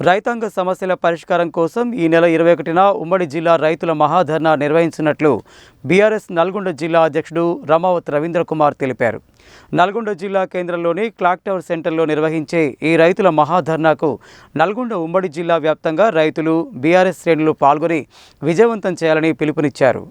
రైతాంగ సమస్యల పరిష్కారం కోసం ఈ నెల ఇరవై ఒకటిన ఉమ్మడి జిల్లా రైతుల మహాధర్నా నిర్వహించినట్లు బీఆర్ఎస్ నల్గొండ జిల్లా అధ్యక్షుడు రమావత్ రవీంద్ర కుమార్ తెలిపారు. నల్గొండ జిల్లా కేంద్రంలోని క్లాక్ టవర్ సెంటర్లో నిర్వహించే ఈ రైతుల మహాధర్నాకు నల్గొండ ఉమ్మడి జిల్లా వ్యాప్తంగా రైతులు బీఆర్ఎస్ శ్రేణులు పాల్గొని విజయవంతం చేయాలని పిలుపునిచ్చారు.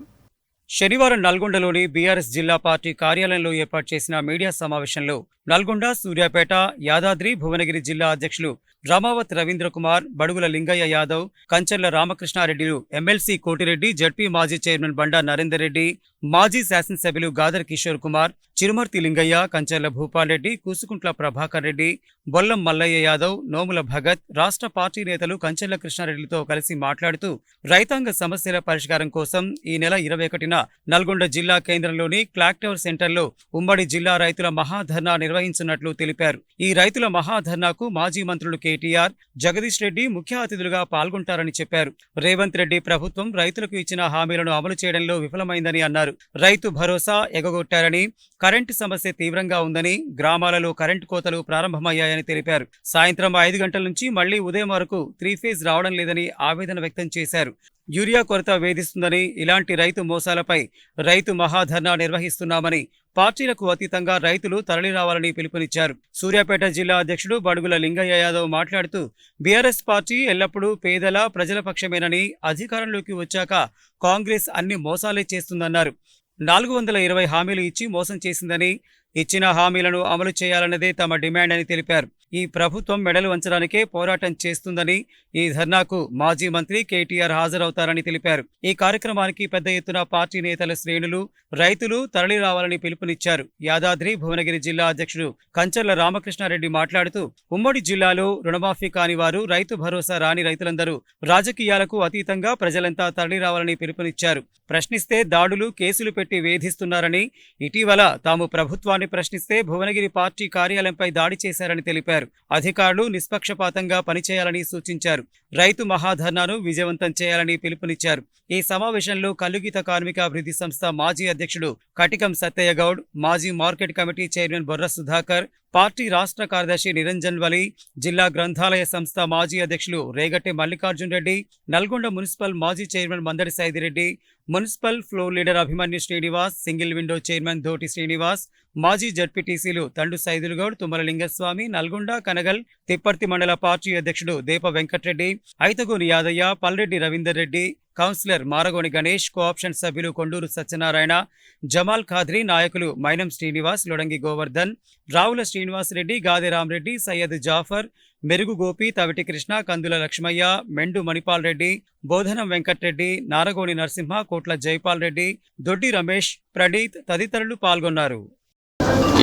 శనివారం నల్గొండలోని బీఆర్ఎస్ జిల్లా పార్టీ కార్యాలయంలో ఏర్పాటు చేసిన మీడియా సమావేశంలో నల్గొండ సూర్యాపేట యాదాద్రి భువనగిరి జిల్లా అధ్యక్షులు రమావత్ రవీంద్ర కుమార్ బడుగుల లింగయ్య యాదవ్ కంచెర్ల రామకృష్ణారెడ్డిలు ఎమ్మెల్సీ కోటిరెడ్డి జడ్పీ మాజీ చైర్మన్ బండా నరేందర్ రెడ్డి మాజీ శాసనసభ్యులు గాదర్ కిషోర్ కుమార్ చిరుమర్తి లింగయ్య కంచెర్ల భూపాల్ రెడ్డి కూసుకుంట్ల ప్రభాకర్ రెడ్డి బొల్లం మల్లయ్య యాదవ్ నోముల భగత్ రాష్ట్ర పార్టీ నేతలు కంచెర్ల కృష్ణారెడ్డితో కలిసి మాట్లాడుతూ రైతాంగ సమస్యల పరిష్కారం కోసం ఈ నెల ఇరవై ఒకటిన నల్గొండ జిల్లా కేంద్రంలోని క్లాక్ టవర్ సెంటర్లో ఉమ్మడి జిల్లా రైతుల మహాధర్నా నిర్వహించినట్లు తెలిపారు. ఈ రైతుల మహాధర్నాకు మాజీ మంత్రులు కేటీఆర్ జగదీష్ రెడ్డి ముఖ్య అతిథులుగా పాల్గొంటారని చెప్పారు. రేవంత్ రెడ్డి ప్రభుత్వం రైతులకు ఇచ్చిన హామీలను అమలు చేయడంలో విఫలమైందని అన్నారు. రైతు భరోసా ఎగగొట్టారని కరెంటు సమస్య తీవ్రంగా ఉందని గ్రామాలలో కరెంటు కోతలు ప్రారంభమయ్యాయని తెలిపారు. సాయంత్రం ఐదు గంటల నుంచి మళ్ళీ ఉదయం వరకు త్రీ ఫేజ్ రావడం లేదని ఆవేదన వ్యక్తం చేశారు. యూరియా కొరత వేధిస్తుందని ఇలాంటి రైతు మోసాలపై రైతు మహాధర్నా నిర్వహిస్తున్నామని పార్టీలకు అతీతంగా రైతులు తరలిరావాలని పిలుపునిచ్చారు. సూర్యాపేట జిల్లా అధ్యక్షుడు బడుగుల లింగయ్య యాదవ్ మాట్లాడుతూ బీఆర్ఎస్ పార్టీ ఎల్లప్పుడూ పేదల ప్రజల పక్షమేనని అధికారంలోకి వచ్చాక కాంగ్రెస్ అన్ని మోసాలే చేస్తుందన్నారు. నాలుగు వందల ఇరవై హామీలు ఇచ్చి మోసం చేసిందని ఇచ్చిన హామీలను అమలు చేయాలన్నదే తమ డిమాండ్ అని తెలిపారు. ఈ ప్రభుత్వం మెడలు వంచడానికే పోరాటం చేస్తుందని ఈ ధర్నాకు మాజీ మంత్రి కేటీఆర్ హాజరవుతారని తెలిపారు. ఈ కార్యక్రమానికి పెద్ద ఎత్తున పార్టీ నేతల శ్రేణులు రైతులు తరలి రావాలని పిలుపునిచ్చారు. యాదాద్రి భువనగిరి జిల్లా అధ్యక్షుడు కంచర్ల రామకృష్ణారెడ్డి మాట్లాడుతూ ఉమ్మడి జిల్లాలో రుణమాఫీ కాని వారు రైతు భరోసా రాని రైతులందరూ రాజకీయాలకు అతీతంగా ప్రజలంతా తరలి రావాలని పిలుపునిచ్చారు. ప్రశ్నిస్తే దాడులు కేసులు పెట్టి వేధిస్తున్నారని ఇటీవల తాము ప్రభుత్వాన్ని ప్రశ్నిస్తే భువనగిరి పార్టీ కార్యాలయంపై దాడి చేశారని తెలిపారు. అధికారులు నిష్పక్షపాతంగా పనిచేయాలని సూచించారు. రైతు మహాధర్నాను విజయవంతం చేయాలని పిలుపునిచ్చారు. ఈ సమావేశంలో కల్లుగీత కార్మిక అభివృద్ధి సంస్థ మాజీ అధ్యక్షుడు కటికం సత్తయ్య గౌడ్ మాజీ market committee chairman Borra Sudhakar party రాష్ట్ర కార్యదర్శి నిరంజన్ వలి జిల్లా గ్రంథాలయ సంస్థ మాజీ అధ్యక్షులు రేగట్టి మల్లికార్జున్ రెడ్డి నల్గొండ మున్సిపల్ మాజీ chairman Mandadi Saidireddy municipal floor leader Abhimanyu Srinivas single window chairman Dhoti Srinivas మాజీ జడ్పీటీసీలు తండు సైదులుగౌడ్ తుమ్మల లింగస్వామి నల్గొండ కనగల్ తిప్పర్తి మండల పార్టీ అధ్యక్షుడు దేప వెంకట్రెడ్డి ఐతగోని యాదయ్య పల్రెడ్డి రవీందర్ రెడ్డి కౌన్సిలర్ మారగోని గణేష్ కోఆప్షన్ సభ్యులు కొండూరు సత్యనారాయణ జమాల్ ఖాద్రి నాయకులు మైనం శ్రీనివాస్ లొడంగి గోవర్ధన్ రావుల శ్రీనివాసరెడ్డి గాదె రామరెడ్డి సయ్యద్ జాఫర్ మెరుగు గోపి తవిటి కృష్ణ కందుల లక్ష్మయ్య మెండు మణిపాల్ రెడ్డి బోధనం వెంకట్రెడ్డి నారగోని నరసింహ కోట్ల జైపాల్ రెడ్డి దొడ్డి రమేష్ ప్రణీత్ తదితరులు పాల్గొన్నారు.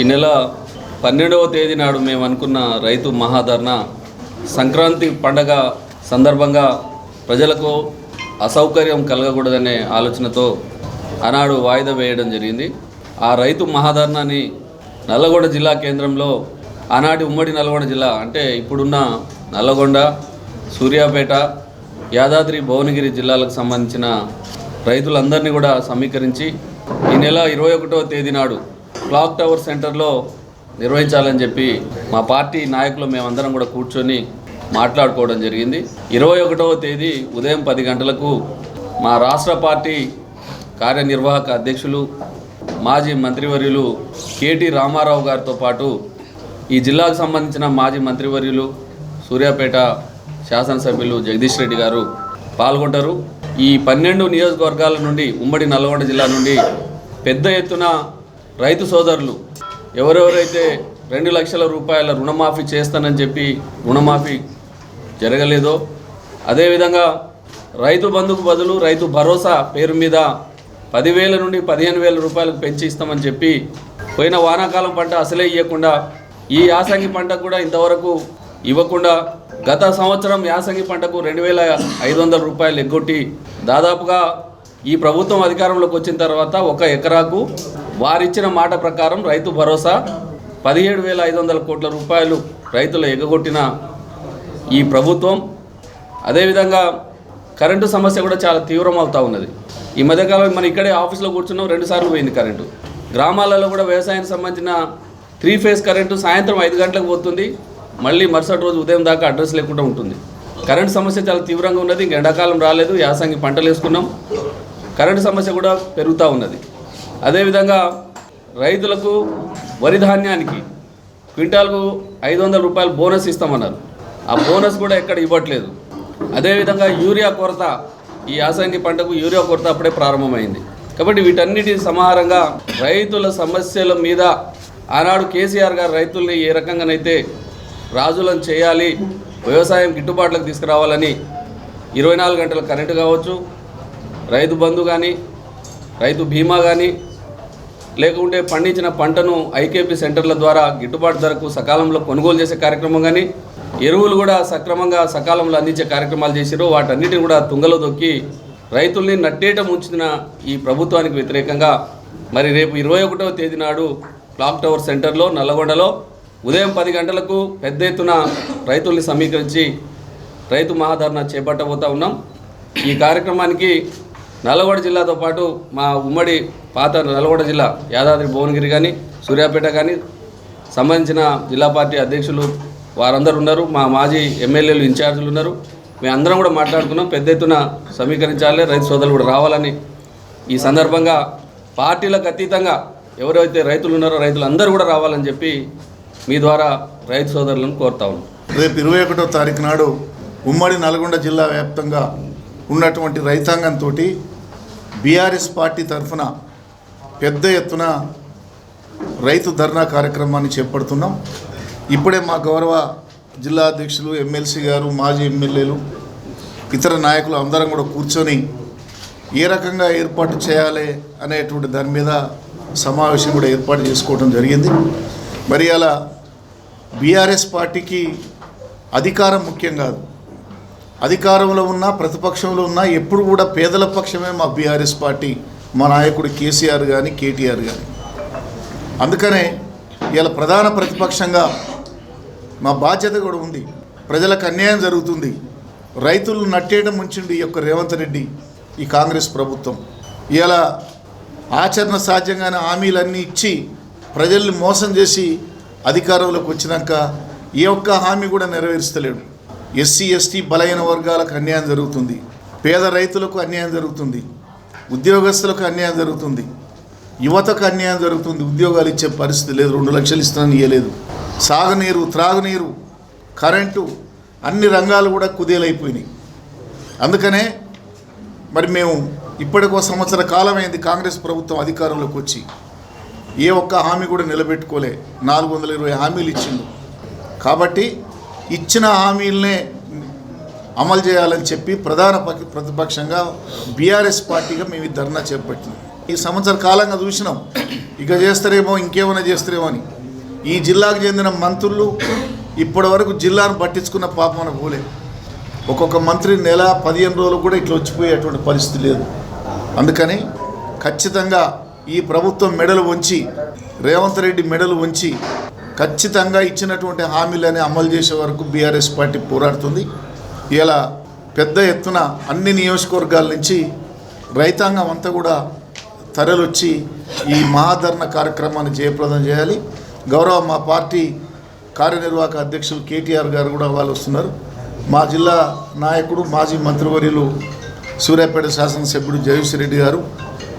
ఈ నెల పన్నెండవ తేదీ నాడు మేము అనుకున్న రైతు మహాధర్ణ సంక్రాంతి పండగ సందర్భంగా ప్రజలకు అసౌకర్యం కలగకూడదనే ఆలోచనతో ఆనాడు వాయిదా వేయడం జరిగింది. ఆ రైతు మహాధరణని నల్లగొండ జిల్లా కేంద్రంలో ఆనాటి ఉమ్మడి నల్గొండ జిల్లా అంటే ఇప్పుడున్న నల్లగొండ సూర్యాపేట యాదాద్రి భువనగిరి జిల్లాలకు సంబంధించిన రైతులందరినీ కూడా సమీకరించి ఈ నెల ఇరవై ఒకటవ తేదీ నాడు క్లాక్ టవర్ సెంటర్లో నిర్వహించాలని చెప్పి మా పార్టీ నాయకులు మేమందరం కూడా కూర్చొని మాట్లాడుకోవడం జరిగింది. ఇరవై ఒకటవ తేదీ ఉదయం పది గంటలకు మా రాష్ట్ర పార్టీ కార్యనిర్వాహక అధ్యక్షులు మాజీ మంత్రివర్యులు కేటీ రామారావు గారితో పాటు ఈ జిల్లాకు సంబంధించిన మాజీ మంత్రివర్యులు సూర్యాపేట శాసనసభ్యులు జగదీష్ రెడ్డి గారు పాల్గొంటారు. ఈ పన్నెండు నియోజకవర్గాల నుండి ఉమ్మడి నల్గొండ జిల్లా నుండి పెద్ద ఎత్తున రైతు సోదరులు ఎవరెవరైతే రెండు లక్షల రూపాయల రుణమాఫీ చేస్తానని చెప్పి రుణమాఫీ జరగలేదో అదేవిధంగా రైతు బంధుకు బదులు రైతు భరోసా పేరు మీద పదివేల నుండి పదిహేను వేల రూపాయలకు పెంచి ఇస్తామని చెప్పి పోయిన వానాకాలం పంట అసలే ఇవ్వకుండా ఈ యాసంగి పంటకు కూడా ఇంతవరకు ఇవ్వకుండా గత సంవత్సరం యాసంగి పంటకు రెండు వేల ఐదు వందల రూపాయలు ఎగ్గొట్టి దాదాపుగా ఈ ప్రభుత్వం అధికారంలోకి వచ్చిన తర్వాత ఒక ఎకరాకు వారిచ్చిన మాట ప్రకారం రైతు భరోసా పదిహేడు వేల ఐదు వందల కోట్ల రూపాయలు రైతులు ఎగ్గొట్టిన ఈ ప్రభుత్వం. అదేవిధంగా కరెంటు సమస్య కూడా చాలా తీవ్రం ఉన్నది. ఈ మధ్యకాలం మనం ఇక్కడే ఆఫీస్లో కూర్చున్నాం రెండు సార్లు పోయింది కరెంటు. గ్రామాలలో కూడా వ్యవసాయానికి సంబంధించిన త్రీ ఫేజ్ కరెంటు సాయంత్రం ఐదు గంటలకు పోతుంది. మళ్ళీ మరుసటి రోజు ఉదయం దాకా అడ్రస్ లేకుండా ఉంటుంది. కరెంట్ సమస్య చాలా తీవ్రంగా ఉన్నది. ఇంక ఎండాకాలం రాలేదు. యాసంగి పంటలు వేసుకున్నాం. కరెంటు సమస్య కూడా పెరుగుతూ ఉన్నది. అదేవిధంగా రైతులకు వరి ధాన్యానికి క్వింటాల్కు ఐదు వందల రూపాయలు బోనస్ ఇస్తామన్నారు. ఆ బోనస్ కూడా ఎక్కడ ఇవ్వట్లేదు. అదేవిధంగా యూరియా కొరత ఈ యాసంగి పంటకు యూరియా కొరత అప్పుడే ప్రారంభమైంది. కాబట్టి వీటన్నిటి సమాహారంగా రైతుల సమస్యల మీద ఆనాడు కేసీఆర్ గారు రైతుల్ని ఏ రకంగానైతే రాజులను చేయాలి వ్యవసాయం గిట్టుబాట్లకు తీసుకురావాలని ఇరవై నాలుగు గంటల కరెంటు కావచ్చు రైతు బంధు కానీ రైతు బీమా కానీ లేకుంటే పండించిన పంటను ఐకేపీ సెంటర్ల ద్వారా గిట్టుబాటు ధరకు సకాలంలో కొనుగోలు చేసే కార్యక్రమం కానీ ఎరువులు కూడా సక్రమంగా సకాలంలో అందించే కార్యక్రమాలు చేసిరో వాటన్నిటిని కూడా తుంగలో దొక్కి రైతుల్ని నట్టేట ముంచిన ఈ ప్రభుత్వానికి వ్యతిరేకంగా మరి రేపు ఇరవై ఒకటవ తేదీ నాడు క్లాక్ టవర్ సెంటర్లో నల్లగొండలో ఉదయం పది గంటలకు పెద్ద ఎత్తున రైతుల్ని సమీకరించి రైతు మహాధరణ చేపట్టబోతా ఉన్నాం. ఈ కార్యక్రమానికి నల్లగొండ జిల్లాతో పాటు మా ఉమ్మడి పాత నల్లగొండ జిల్లా యాదాద్రి భువనగిరి కానీ సూర్యాపేట కానీ సంబంధించిన జిల్లా పార్టీ అధ్యక్షులు వారందరూ ఉన్నారు. మా మాజీ ఎమ్మెల్యేలు ఇన్ఛార్జీలు ఉన్నారు. మేము అందరం కూడా మాట్లాడుకున్నాం. పెద్ద ఎత్తున సమీకరించాలి రైతు సోదరులు కూడా రావాలని ఈ సందర్భంగా పార్టీలకు అతీతంగా ఎవరైతే రైతులు ఉన్నారో రైతులు అందరూ కూడా రావాలని చెప్పి మీ ద్వారా రైతు సోదరులను కోరుతా ఉన్నాం. రేపు ఇరవై ఒకటో తారీఖు నాడు ఉమ్మడి నల్గొండ జిల్లా వ్యాప్తంగా ఉన్నటువంటి రైతాంగంతో బీఆర్ఎస్ పార్టీ తరఫున పెద్ద ఎత్తున రైతు ధర్నా కార్యక్రమాన్ని చేపడుతున్నాం. ఇప్పుడే మా గౌరవ జిల్లా అధ్యక్షులు ఎమ్మెల్సీ గారు మాజీ ఎమ్మెల్యేలు ఇతర నాయకులు అందరం కూడా కూర్చొని ఏ రకంగా ఏర్పాటు చేయాలి అనేటువంటి దాని మీద సమావేశం కూడా ఏర్పాటు చేసుకోవడం జరిగింది. మరి అలా బీఆర్ఎస్ పార్టీకి అధికారం ముఖ్యం కాదు. అధికారంలో ఉన్న ప్రతిపక్షంలో ఉన్నా ఎప్పుడు కూడా పేదల పక్షమే మా బీఆర్ఎస్ పార్టీ మా నాయకుడు కేసీఆర్ కానీ కేటీఆర్ కానీ అందుకనే ఇలా ప్రధాన ప్రతిపక్షంగా మా బాధ్యత కూడా ఉంది. ప్రజలకు అన్యాయం జరుగుతుంది. రైతులు నట్టేయడం ముంచిండి ఈ యొక్క రేవంత్ రెడ్డి ఈ కాంగ్రెస్ ప్రభుత్వం. ఇలా ఆచరణ సాధ్యంగానే హామీలన్నీ ఇచ్చి ప్రజల్ని మోసం చేసి అధికారంలోకి వచ్చినాక ఏ ఒక్క హామీ కూడా నెరవేర్చలేడు ఎస్సీ ఎస్టీ బలహీన వర్గాలకు అన్యాయం జరుగుతుంది. పేద రైతులకు అన్యాయం జరుగుతుంది. ఉద్యోగస్తులకు అన్యాయం జరుగుతుంది. యువతకు అన్యాయం జరుగుతుంది. ఉద్యోగాలు ఇచ్చే పరిస్థితి లేదు. రెండు లక్షలు ఇస్తానని ఇవ్వలేదు సాగునీరు త్రాగునీరు కరెంటు అన్ని రంగాలు కూడా కుదేలైపోయినాయి. అందుకనే మరి మేము ఇప్పటికో సంవత్సర కాలమైంది కాంగ్రెస్ ప్రభుత్వం అధికారంలోకి వచ్చి. ఏ ఒక్క హామీ కూడా నిలబెట్టుకోలే. నాలుగు వందల ఇరవై హామీలు ఇచ్చిండు. కాబట్టి ఇచ్చిన హామీలనే అమలు చేయాలని చెప్పి ప్రధాన ప్రతిపక్షంగా బీఆర్ఎస్ పార్టీగా మేము ఈ ధర్నా చేపట్టినాం. ఈ సంవత్సర కాలంగా చూసినాం. ఇక చేస్తారేమో ఇంకేమైనా చేస్తారేమో అని. ఈ జిల్లాకు చెందిన మంత్రులు ఇప్పటి వరకు జిల్లాను పట్టించుకున్న పాపం పోలే. ఒక్కొక్క మంత్రి నెల పదిహేను రోజులు కూడా ఇట్లా వచ్చిపోయేటువంటి పరిస్థితి లేదు. అందుకని ఖచ్చితంగా ఈ ప్రభుత్వం మెడలు ఉంచి రేవంత్ రెడ్డి మెడలు ఉంచి ఖచ్చితంగా ఇచ్చినటువంటి హామీలని అమలు చేసే వరకు బీఆర్ఎస్ పార్టీ పోరాడుతుంది. ఇలా పెద్ద ఎత్తున అన్ని నియోజకవర్గాల నుంచి రైతాంగం అంతా కూడా తరలొచ్చి ఈ మహాధరణ కార్యక్రమాన్ని జయప్రదం చేయాలి. గౌరవ మా పార్టీ కార్యనిర్వాహక అధ్యక్షులు కేటీఆర్ గారు కూడా వాళ్ళు వస్తున్నారు. మా జిల్లా నాయకుడు మాజీ మంత్రివర్యులు సూర్యాపేట శాసనసభ్యుడు జగదీష్ రెడ్డి గారు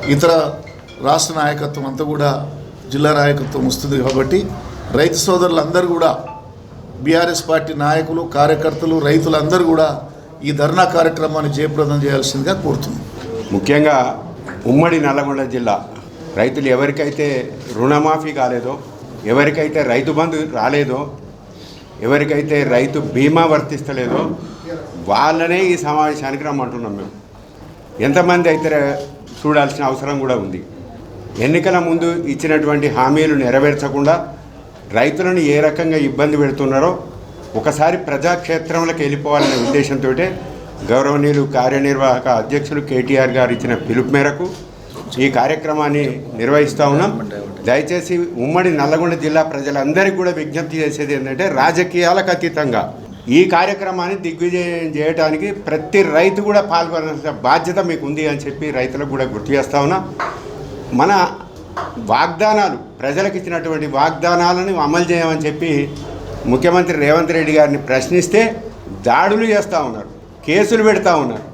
ఇతర రాష్ట్ర నాయకత్వం అంతా కూడా జిల్లా నాయకత్వం వస్తుంది కాబట్టి రైతు సోదరులందరూ కూడా బీఆర్ఎస్ పార్టీ నాయకులు కార్యకర్తలు రైతులందరూ కూడా ఈ ధర్నా కార్యక్రమాన్ని జయప్రదం చేయాల్సిందిగా కోరుతున్నాం. ముఖ్యంగా ఉమ్మడి నల్లగొండ జిల్లా రైతులు ఎవరికైతే రుణమాఫీ కాలేదో ఎవరికైతే రైతు బంధు రాలేదో ఎవరికైతే రైతు బీమా వర్తిస్తలేదో వాళ్ళనే ఈ సమావేశానికి రమ్మంటున్నాం మేము. ఎంతమంది అయితే చూడాల్సిన అవసరం కూడా ఉంది. ఎన్నికల ముందు ఇచ్చినటువంటి హామీలు నెరవేర్చకుండా రైతులను ఏ రకంగా ఇబ్బంది పెడుతున్నారో ఒకసారి ప్రజాక్షేత్రంలోకి వెళ్ళిపోవాలనే ఉద్దేశంతో గౌరవనీయులు కార్యనిర్వాహక అధ్యక్షులు కేటీఆర్ గారు ఇచ్చిన పిలుపు మేరకు ఈ కార్యక్రమాన్ని నిర్వహిస్తూ ఉన్నాం. దయచేసి ఉమ్మడి నల్లగొండ జిల్లా ప్రజలందరికీ కూడా విజ్ఞప్తి చేసేది ఏంటంటే రాజకీయాలకు అతీతంగా ఈ కార్యక్రమాన్ని దిగ్విజయం చేయడానికి ప్రతి రైతు కూడా పాల్గొనాల్సిన బాధ్యత మీకు ఉంది అని చెప్పి రైతులకు కూడా గుర్తు చేస్తా ఉన్నా. మన వాగ్దానాలు ప్రజలకు ఇచ్చినటువంటి వాగ్దానాలను అమలు చేయమని చెప్పి ముఖ్యమంత్రి రేవంత్ రెడ్డి గారిని ప్రశ్నిస్తే దాడులు చేస్తూ ఉన్నారు కేసులు పెడతా ఉన్నారు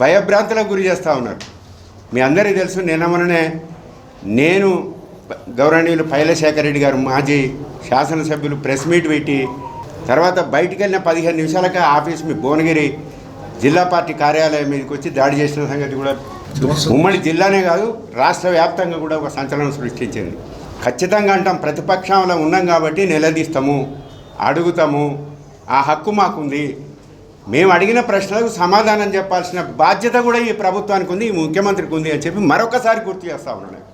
భయభ్రాంతులకు గురి చేస్తూ ఉన్నారు. మీ అందరికీ తెలుసు నిన్న మొన్ననే నేను గౌరవనీయులు పైలశేఖర్ రెడ్డి గారు మాజీ శాసనసభ్యులు ప్రెస్ మీట్ పెట్టి తర్వాత బయటికి వెళ్ళిన పదిహేను నిమిషాలకే ఆఫీస్ మీ భువనగిరి జిల్లా పార్టీ కార్యాలయం మీదకి వచ్చి దాడి చేసిన సంగతి కూడా ఉమ్మడి జిల్లానే కాదు రాష్ట్ర వ్యాప్తంగా కూడా ఒక సంచలనం సృష్టించింది. ఖచ్చితంగా అంటాం ప్రతిపక్షంలో ఉన్నాం కాబట్టి నిలదీస్తాము అడుగుతాము ఆ హక్కు మాకుంది. మేము అడిగిన ప్రశ్నలకు సమాధానం చెప్పాల్సిన బాధ్యత కూడా ఈ ప్రభుత్వానికి ఉంది ఈ ముఖ్యమంత్రికి ఉంది అని చెప్పి మరొకసారి గుర్తు చేస్తా ఉన్నాను.